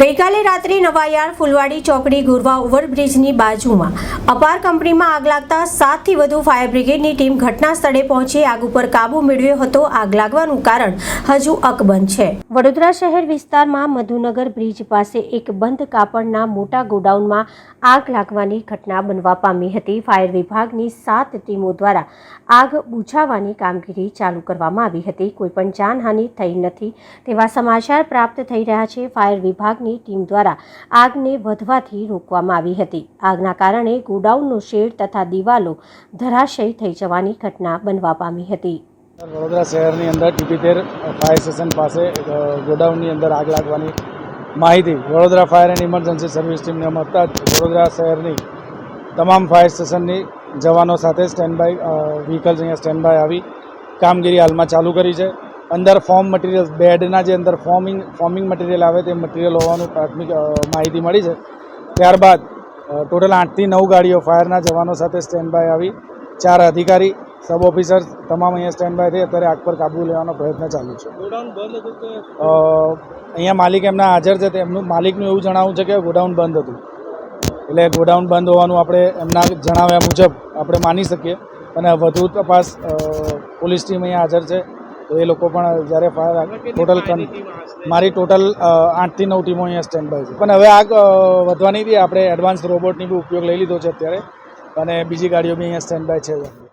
ગઈકાલે રાત્રે નવાયાર ફુલવાડી ચોકડી ગુરવા ઓવરબ્રિજની બાજુમાં અપાર કંપનીમાં આગ લાગતા સાતથી વધુ ફાયર બ્રિગેડની ટીમ ઘટના સ્થળે પહોંચી આગ ઉપર કાબુ મેળવ્યો હતો. આગ લાગવાનું કારણ હજુ અકબંધ છે. વડોદરા શહેર વિસ્તારમાં મધુનગર બ્રિજ પાસે એક બંધ કાપડના મોટા ગોડાઉનમાં આગ લાગવાની ઘટના બનવા પામી હતી. ફાયર વિભાગની સાત ટીમો દ્વારા આગ બુઝાવવાની કામગીરી ચાલુ કરવામાં આવી હતી. કોઈપણ જાનહાનિ થઈ નથી તેવા સમાચાર પ્રાપ્ત થઈ રહ્યા છે. ફાયર વિભાગની ટીમ દ્વારા આગને વધવાથી રોકવામાં આવી હતી. આગના કારણે ગોડાઉનનો શેડ તથા દિવાલો ધરાશયી થઈ જવાની ઘટના બનવા પામી હતી. વડોદરા શહેરની અંદર ટીપીતેર ફાયર સ્ટેશન પાસે ગોડાઉનની અંદર આગ લાગવાની માહિતી Vadodara fire and emergency service ટીમને મળતા વડોદરા શહેરની તમામ ફાયર સ્ટેશનની જવાનો સાથે સ્ટેન્ડ બાય વ્હીકલ્સ અહીંયા સ્ટેન્ડ બાય આવી કામગીરી હાલમાં ચાલુ કરી છે. અંદર ફોર્મ મટીરિયલ્સ બેડના જે અંદર ફોર્મિંગ ફોર્મિંગ મટીરિયલ આવે તે મટીરિયલ હોવાનું પ્રાથમિક માહિતી મળી છે. ત્યારબાદ ટોટલ આઠથી નવ ગાડીઓ ફાયરના જવાનો સાથે સ્ટેન્ડ બાય આવી. ચાર અધિકારી સબ ઓફિસર તમામ અહીંયા સ્ટેન્ડ બાય થઈ. અત્યારે આગ પર કાબુ લેવાનો પ્રયત્ન ચાલુ છે. અહીંયા માલિક એમના હાજર છે. તેમનું માલિકનું એવું જણાવવું છે કે ગોડાઉન બંધ હતું. એટલે ગોડાઉન બંધ હોવાનું આપણે એમના જણાવ્યા મુજબ આપણે માની શકીએ. અને વધુ તપાસ પોલીસ ટીમ અહીંયા હાજર છે. તો એ લોકો પણ જ્યારે ફાયર ટોટલ મારી ટોટલ આઠથી નવ ટીમો અહીંયા સ્ટેન્ડ બાય છે. પણ હવે આગ વધવાની હતી આપણે એડવાન્સ રોબોટની બી ઉપયોગ લઈ લીધો છે અત્યારે. અને બીજી ગાડીઓ બી અહીંયા સ્ટેન્ડ બાય છે.